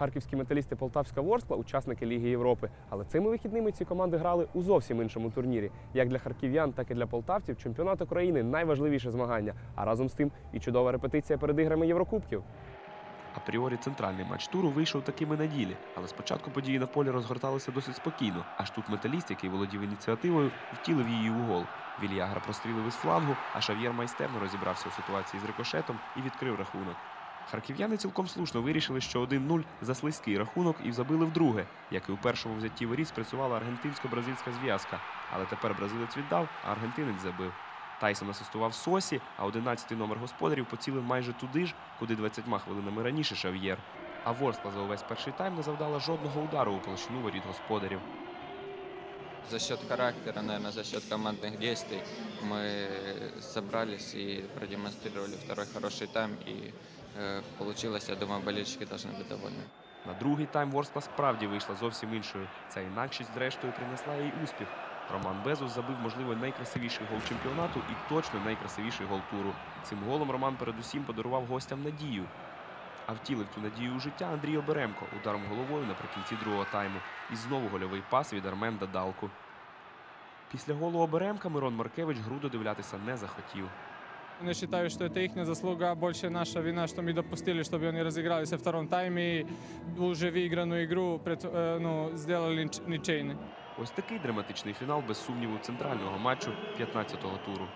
Харківські металісти Полтавська Ворскла учасники Ліги Європи. Але цими вихідними ці команди грали у зовсім іншому турнірі. Як для харків'ян, так і для полтавців чемпіонат України найважливіше змагання, а разом з тим і чудова репетиція перед іграми Єврокубків. Апріорі центральний матч туру вийшов такими на ділі, але спочатку події на полі розгорталися досить спокійно. Аж тут металіст, який володів ініціативою, втілив її у гол. Вільягра прострілив із флангу, а Шав'єр майстерно розібрався у ситуації з рикошетом і відкрив рахунок. Харків'яни цілком слушно вирішили, що 1-0 за слизький рахунок і забили вдруге, як і у першому взятті воріт спрацювала аргентинсько-бразильська зв'язка. Але тепер бразилець віддав, а аргентинець забив. Тайсон асистував Сосі, а 11-й номер господарів поцілив майже туди ж, куди 20 хвилинами раніше Шав'єр. А Ворскла за увесь перший тайм не завдала жодного удару у площину воріт господарів. За счет характера, наверное, за счет командных действий мы собрались и продемонстрировали второй хороший тайм. И э, получилось, я думаю, болельщики должны быть довольны. На другий тайм Ворскла справді вийшла зовсім іншою. Ця інакшість, зрештою, принесла їй успіх. Роман Безус забив, можливо, найкрасивіший гол чемпіонату і точно найкрасивіший гол туру. Цим голом Роман передусім подарував гостям надію. А втілив цю надію у життя Андрій Оберемко ударом головою наприкінці другого тайму. І знову гольовий пас від Арменда Далку. Після голу Оберемка Мирон Маркевич гру додивлятися не захотів. Не считаю, что это их заслуга, больше наша вина, что мы допустили, чтобы они разыгрались во втором тайме и уже выигранную игру пред- э, ну, сделали нич- ничейной. Ось такий драматичний фінал, без сумніву, центрального матчу 15-го туру.